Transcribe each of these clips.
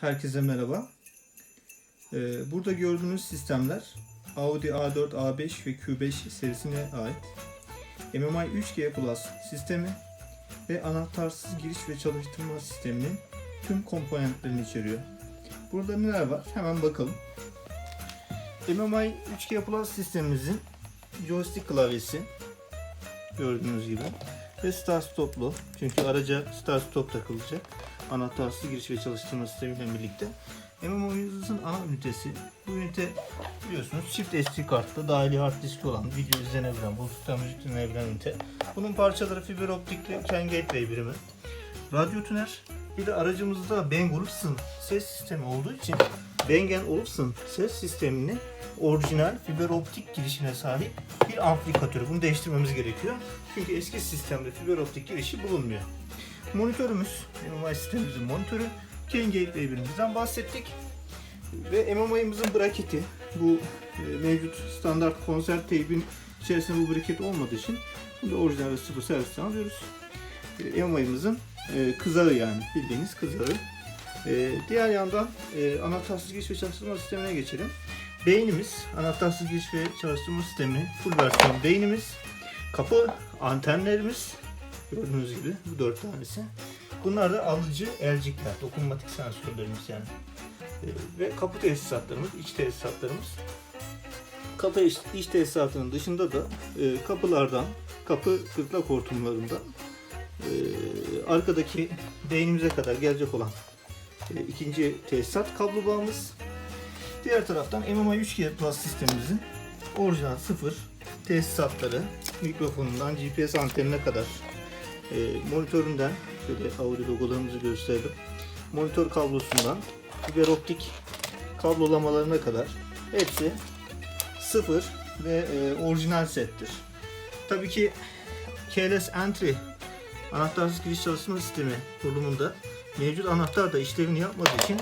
Herkese merhaba. Ee, Burada gördüğünüz sistemler Audi A4, A5 ve Q5 serisine ait. MMI 3G Plus sistemi ve anahtarsız giriş ve çalıştırma sisteminin tüm komponentlerini içeriyor. Burada neler var? Hemen bakalım. MMI 3G Plus sistemimizin joystick klavyesi gördüğünüz gibi ve start stoplu çünkü araca start stop takılacak anahtarsız giriş ve çalıştırma sistemiyle birlikte MMO'muzun ana ünitesi. Bu ünite biliyorsunuz çift SD kartlı dahili hard diski olan video izlenebilen, bu sistem müzik dinlenebilen ünite. Bunun parçaları fiber optikli CAN Gateway birimi. Radyo tüner. Bir de aracımızda Bang Olufsen ses sistemi olduğu için Bang Olufsen ses sistemini orijinal fiber optik girişine sahip bir amplifikatörü. Bunu değiştirmemiz gerekiyor. Çünkü eski sistemde fiber optik girişi bulunmuyor. Monitörümüz, MMI sistemimizin monitörü. King Gateway birimizden bahsettik. Ve MMI'mizin braketi. Bu e, mevcut standart konser teybin içerisinde bu braket olmadığı için bunu da orijinal ve sıfır servisten alıyoruz. E, MMI'mizin e, kızağı yani bildiğiniz kızağı. Diğer yandan anahtarsız giriş ve çalıştırma sistemine geçelim. Beynimiz, anahtarsız giriş ve çalıştırma sistemi full versiyon beynimiz. Kapı antenlerimiz, Gördüğünüz gibi bu dört tanesi. Bunlar da alıcı elcikler, dokunmatik sensörlerimiz yani. Ee, ve kapı tesisatlarımız, iç tesisatlarımız. Kapı iç, iç tesisatının dışında da e, kapılardan, kapı gırtlak hortumlarından e, arkadaki beynimize kadar gelecek olan e, ikinci tesisat kablo bağımız. Diğer taraftan MMI 3G Plus sistemimizin orijinal sıfır tesisatları mikrofonundan GPS antenine kadar e, monitöründen şöyle Audi logolarımızı gösterelim. Monitör kablosundan fiber optik kablolamalarına kadar hepsi sıfır ve e, orijinal settir. Tabii ki keyless entry anahtarsız giriş çalışma sistemi kurulumunda mevcut anahtar da işlevini yapmadığı için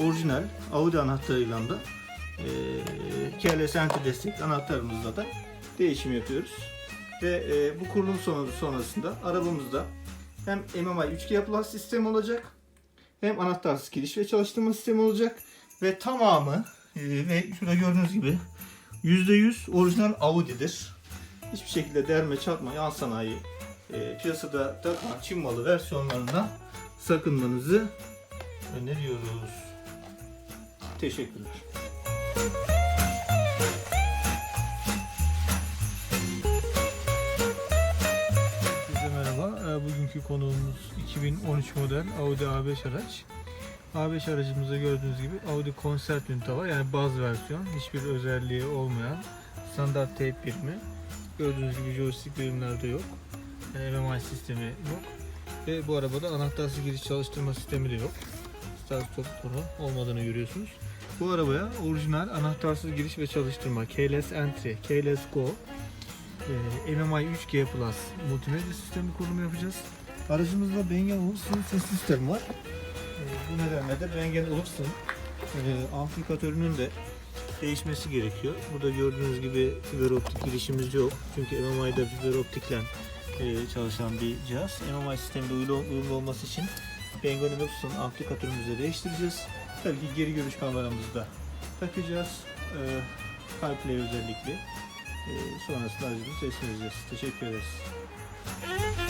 orijinal Audi anahtarıyla da e, keyless entry destek anahtarımızda da değişim yapıyoruz. Ve e, bu kurulum sonu sonrasında arabamızda hem MMI 3G Plus sistem olacak hem anahtarsız giriş ve çalıştırma sistemi olacak ve tamamı e, ve şurada gördüğünüz gibi %100 orijinal Audi'dir. Hiçbir şekilde derme çarpma yan sanayi e, piyasada takılan Çin malı versiyonlarından sakınmanızı öneriyoruz. Teşekkürler. Konuğumuz 2013 model Audi A5 araç. A5 aracımızda gördüğünüz gibi Audi Concert ünite var. Yani baz versiyon. Hiçbir özelliği olmayan standart tape birimi. Gördüğünüz gibi joystick birimlerde yok. MMI sistemi yok. Ve bu arabada anahtarsız giriş çalıştırma sistemi de yok. Start stop konu olmadığını görüyorsunuz. Bu arabaya orijinal anahtarsız giriş ve çalıştırma Keyless Entry, Keyless Go e, MMI 3G Plus multimedya sistemi kurulumu yapacağız. Aracımızda Bang Olufsen ses sistemi var. E, bu nedenle de Bang Olufsen e, amplifikatörünün de değişmesi gerekiyor. Burada gördüğünüz gibi fiber optik girişimiz yok. Çünkü MMI'de fiber optikle e, çalışan bir cihaz. MMI sisteminde uyumlu, olması için Bang Olufsen amplifikatörümüzü de değiştireceğiz. Tabii ki geri görüş kameramızı da takacağız. CarPlay özellikle. Sonrasında aracımızı teslim edeceğiz. Teşekkür ederiz.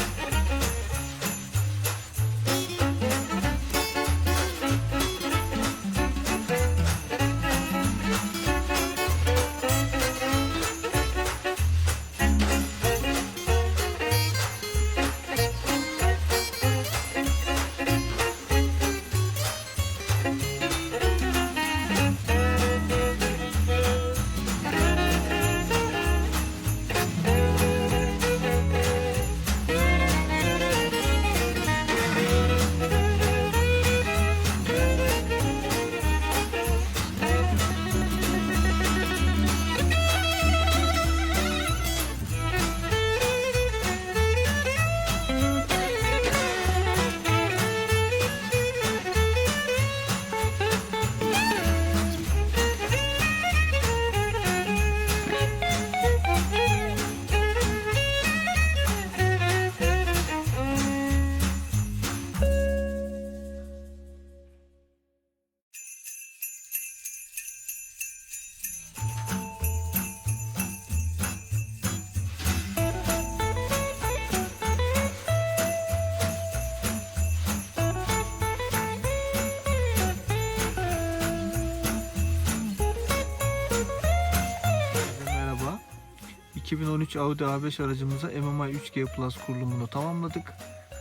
2013 Audi A5 aracımıza MMI 3G Plus kurulumunu tamamladık.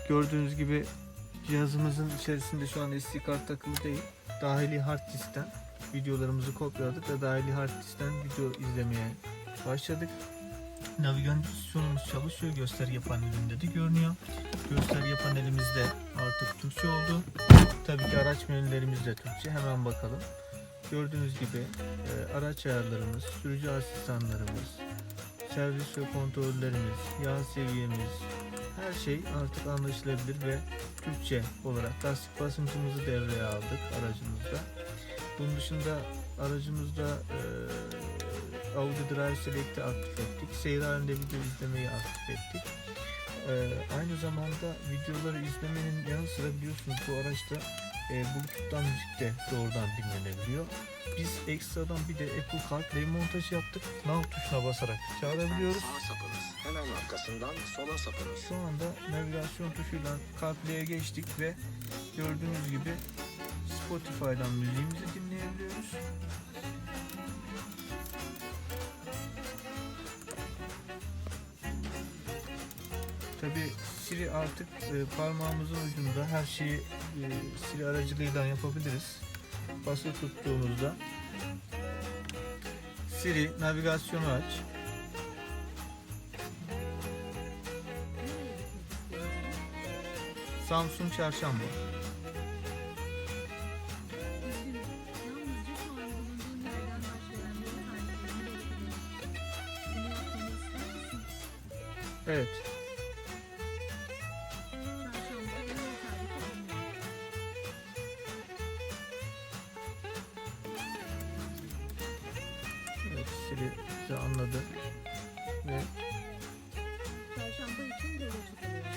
Gördüğünüz gibi cihazımızın içerisinde şu an SD kart takılı değil. Dahili hard diskten videolarımızı kopyaladık ve dahili hard diskten video izlemeye başladık. Navigasyonumuz çalışıyor. Gösterge panelinde de görünüyor. Gösterge panelimizde artık Türkçe oldu. Tabii ki araç menülerimiz de Türkçe. Hemen bakalım. Gördüğünüz gibi e, araç ayarlarımız, sürücü asistanlarımız, servis ve kontrollerimiz, yağ seviyemiz, her şey artık anlaşılabilir ve Türkçe olarak lastik basıncımızı devreye aldık aracımızda. Bunun dışında aracımızda e, Audi Drive Select'i aktif ettik. Seyir halinde video izlemeyi aktif ettik. E, aynı zamanda videoları izlemenin yanı sıra biliyorsunuz bu araçta e, Bluetooth'tan müzik de doğrudan dinlenebiliyor. Biz ekstradan bir de Apple CarPlay montajı yaptık. Nav tuşuna basarak çağırabiliyoruz. Sağa sapınız. Hemen arkasından sola sapınız. Şu anda navigasyon tuşuyla CarPlay'e geçtik ve gördüğünüz gibi Spotify'dan müziğimizi dinleyebiliyoruz. Tabi Siri artık e, parmağımızın ucunda her şeyi e, Siri aracılığıyla yapabiliriz. Basılı tuttuğumuzda Siri navigasyonu aç. Samsung Çarşamba. Üzgünüm.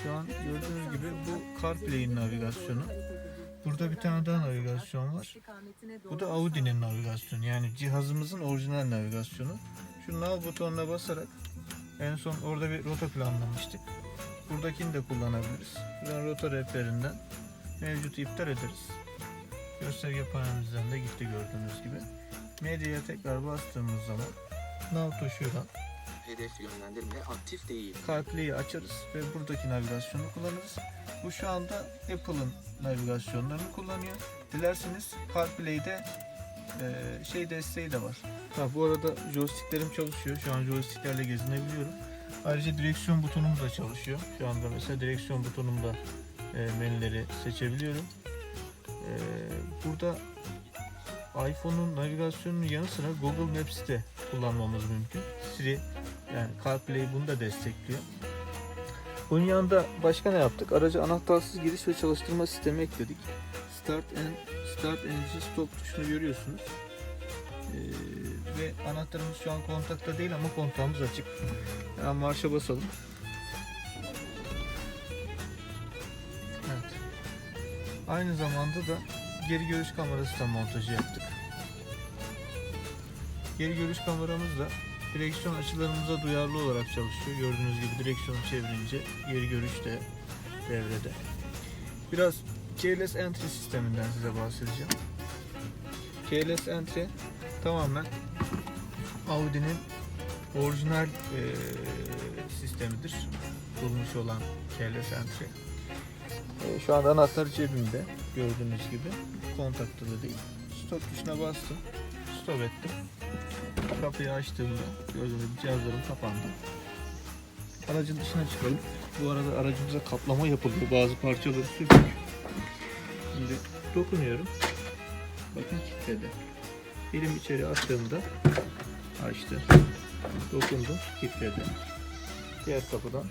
Şu an gördüğünüz gibi bu CarPlay'in navigasyonu. Burada bir tane daha navigasyon var. Bu da Audi'nin navigasyonu. Yani cihazımızın orijinal navigasyonu. Şu nav butonuna basarak en son orada bir rota planlamıştık. Buradakini de kullanabiliriz. Buradan rota rehberinden mevcut iptal ederiz. Gösterge panelimizden de gitti gördüğünüz gibi. Medyaya tekrar bastığımız zaman nav tuşuyla Hedef yönlendirme aktif değil. CarPlay'i açarız ve buradaki navigasyonu kullanırız. Bu şu anda Apple'ın navigasyonlarını kullanıyor. Dilerseniz CarPlay'de e, şey desteği de var. Ha, bu arada joysticklerim çalışıyor. Şu an joysticklerle gezinebiliyorum. Ayrıca direksiyon butonum da çalışıyor. Şu anda mesela direksiyon butonumda e, menüleri seçebiliyorum. E, burada iPhone'un navigasyonunun yanı sıra Google Maps'i de kullanmamız mümkün. Siri yani CarPlay bunu da destekliyor. Bunun yanında başka ne yaptık? Aracı anahtarsız giriş ve çalıştırma sistemi ekledik. Start and Start Energy Stop tuşunu görüyorsunuz. Ee, ve anahtarımız şu an kontakta değil ama kontağımız açık. Hemen marşa basalım. Evet. Aynı zamanda da geri görüş kamerası da montajı yaptık. Geri görüş kameramız da direksiyon açılarımıza duyarlı olarak çalışıyor. Gördüğünüz gibi direksiyonu çevirince geri görüş de devrede. Biraz keyless entry sisteminden size bahsedeceğim. Keyless entry tamamen Audi'nin orijinal eee, sistemidir. Bulmuş olan keyless entry. Eee, şu anda anahtar cebimde gördüğünüz gibi. Kontakta da değil. Stop tuşuna bastım. Stop ettim. Kapıyı açtığımda gördüğünüz gibi cihazlarım kapandı. Aracın dışına çıkalım. Bu arada aracımıza kaplama yapılıyor. Bazı parçaları sökük. Şimdi dokunuyorum. Bakın kilitledi. Elim içeri attığımda açtı. Dokundum, kilitledi. Diğer kapıdan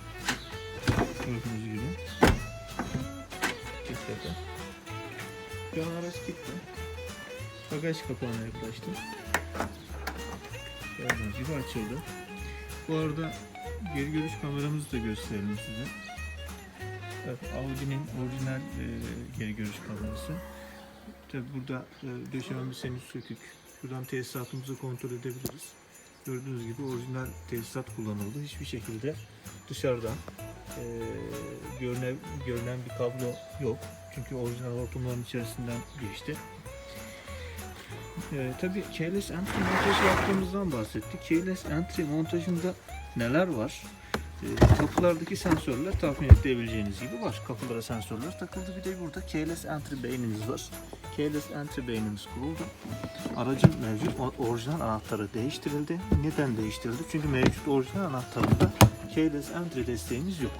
gördüğünüz gibi kilitledi. Şu an araç kilitli. Bagaj kapağına yaklaştım. Gördüğünüz gibi açıldı. Bu arada geri görüş kameramızı da gösterelim size. Evet, Audi'nin orijinal e, geri görüş kamerası. Tabi burada e, henüz sökük. Buradan tesisatımızı kontrol edebiliriz. Gördüğünüz gibi orijinal tesisat kullanıldı. Hiçbir şekilde dışarıdan e, görünen, görünen bir kablo yok. Çünkü orijinal hortumların içerisinden geçti. Ee, tabii keyless entry montajı yaptığımızdan bahsettik. Keyless entry montajında neler var? Ee, kapılardaki sensörler tahmin edebileceğiniz gibi var. Kapılara sensörler takıldı. Bir de burada keyless entry beynimiz var. Keyless entry beynimiz kuruldu. Aracın mevcut orijinal anahtarı değiştirildi. Neden değiştirildi? Çünkü mevcut orijinal anahtarında keyless entry desteğimiz yok.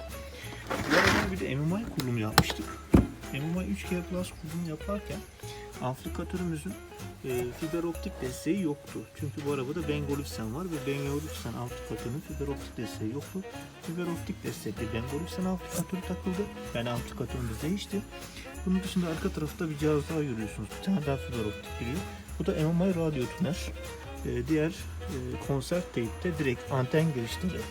Bu arada bir de MMI kurulumu yapmıştık. MMI 3G Plus kurulumu yaparken amplifikatörümüzün e, fiber optik desteği yoktu. Çünkü bu arabada Bangolufsen var ve Bangolufsen amplifikatörünün fiber optik desteği yoktu. Fiber optik destekli Bangolufsen amplifikatörü takıldı. Yani amplifikatörümüz değişti. Bunun dışında arka tarafta bir cihaz daha görüyorsunuz. Bir tane daha fiber optik giriyor. Bu da MMI radyo tuner. E, diğer e, konser teypte direkt anten girişleri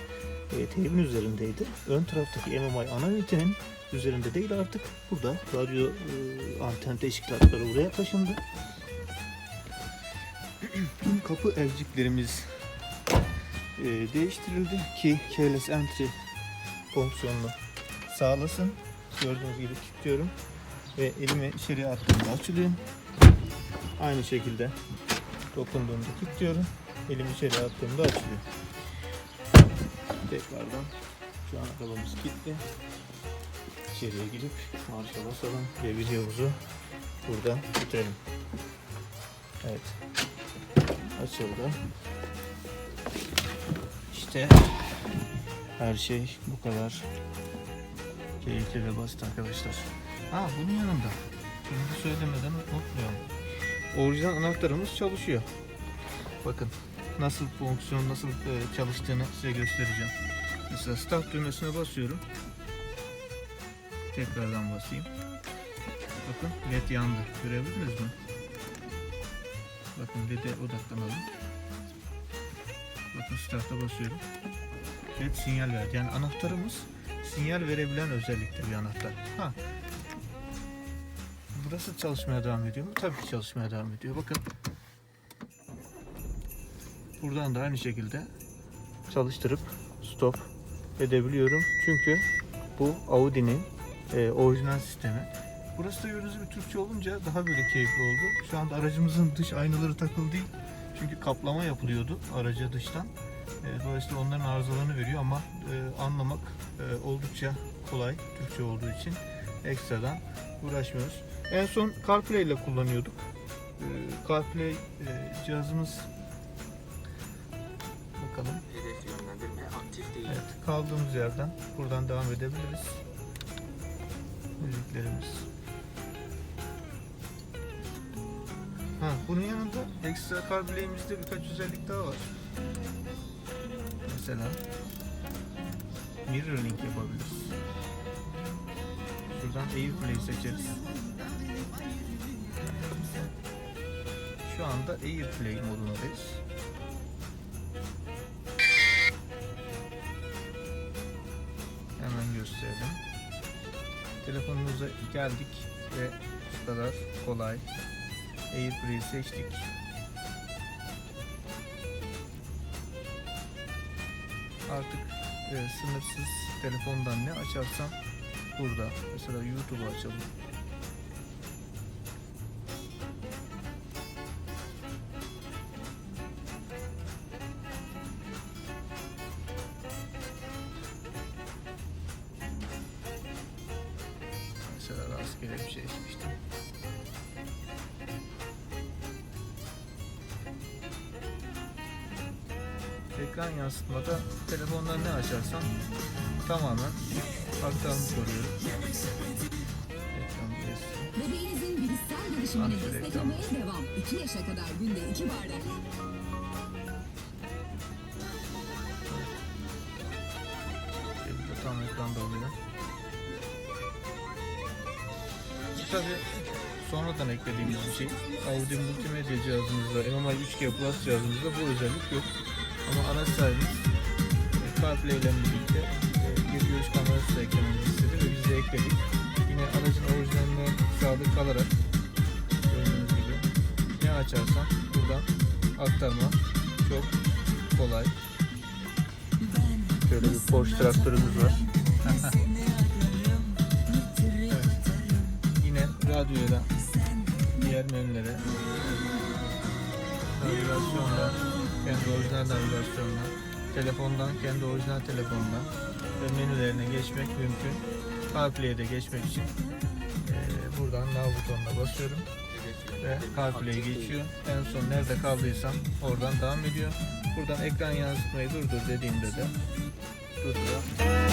e, teybin üzerindeydi. Ön taraftaki MMI ana ünitenin üzerinde değil artık burada radyo e, anten teşkilatları buraya taşındı. Tüm kapı elciklerimiz e, değiştirildi ki keyless entry fonksiyonunu sağlasın. Gördüğünüz gibi kilitliyorum ve elimi içeriye attığımda açılıyor. Aynı şekilde dokunduğumda kilitliyorum. Elimi içeriye attığımda açılıyor. Tekrardan şu an arabamız kilitli. İçeriye girip marşa basalım ve videomuzu burada bitirelim. Evet. Açıldı. İşte her şey bu kadar keyifli ve basit arkadaşlar. Ha bunun yanında şimdi söylemeden unutmayalım. Orijinal anahtarımız çalışıyor. Bakın nasıl fonksiyon nasıl e, çalıştığını size göstereceğim. Mesela start düğmesine basıyorum. Tekrardan basayım. Bakın led yandı. Görebildiniz mi? Bakın led'e odaklanalım. Bakın start'a basıyorum. Led sinyal verdi. Yani anahtarımız sinyal verebilen özellikte bir anahtar. Ha. Burası çalışmaya devam ediyor mu? Tabii ki çalışmaya devam ediyor. Bakın. Buradan da aynı şekilde çalıştırıp stop edebiliyorum. Çünkü bu Audi'nin e, orijinal sistemi. Burası da gördüğünüz gibi Türkçe olunca daha böyle keyifli oldu. Şu anda aracımızın dış aynaları takılı değil. Çünkü kaplama yapılıyordu araca dıştan. E, dolayısıyla onların arızalarını veriyor ama e, anlamak e, oldukça kolay Türkçe olduğu için ekstradan uğraşmıyoruz. En son CarPlay ile kullanıyorduk. CarPlay cihazımız bakalım Hedef yönlendirme aktif değil. Evet, kaldığımız yerden buradan devam edebiliriz. Müziklerimiz. Ha, bunun yanında ekstra CarPlay'imizde birkaç özellik daha var. Mesela mirroring yapabiliriz. Şuradan AirPlay seçeriz. Şu anda AirPlay modundayız. Hemen gösterelim. Telefonumuza geldik ve şu kadar kolay. AirPlay'i seçtik. Artık e, sınırsız telefondan ne açarsam burada. Mesela YouTube'u açalım. Ekran yansıtmada telefondan ne açarsam tamamen. Ekran kestim. Bebeğinizin bilişsel gelişimini desteklemeye devam. 2 yaşa kadar günde 2 bardak. tam ekranda oluyor. Tabi sonradan eklediğimiz bir şey. Audi multimedya cihazımızda, MMI 3G Plus cihazımızda bu özellik yok. Ama araç sahibimiz e, CarPlay ile birlikte e, bir görüş kamerası da eklememizi istedi ve biz de ekledik. Yine aracın orijinaline sadık kalarak gördüğünüz gibi ne açarsan buradan aktarma çok kolay. Şöyle bir Porsche traktörümüz var. evet. Yine radyoyla diğer menülere navigasyonla kendi orijinal navigasyonla telefondan, kendi orijinal telefondan ve menülerine geçmek mümkün. CarPlay'e de geçmek için e, buradan Now butonuna basıyorum ve CarPlay geçiyor. En son nerede kaldıysam oradan devam ediyor. Buradan ekran yansıtmayı durdur dediğimde de durduruyor.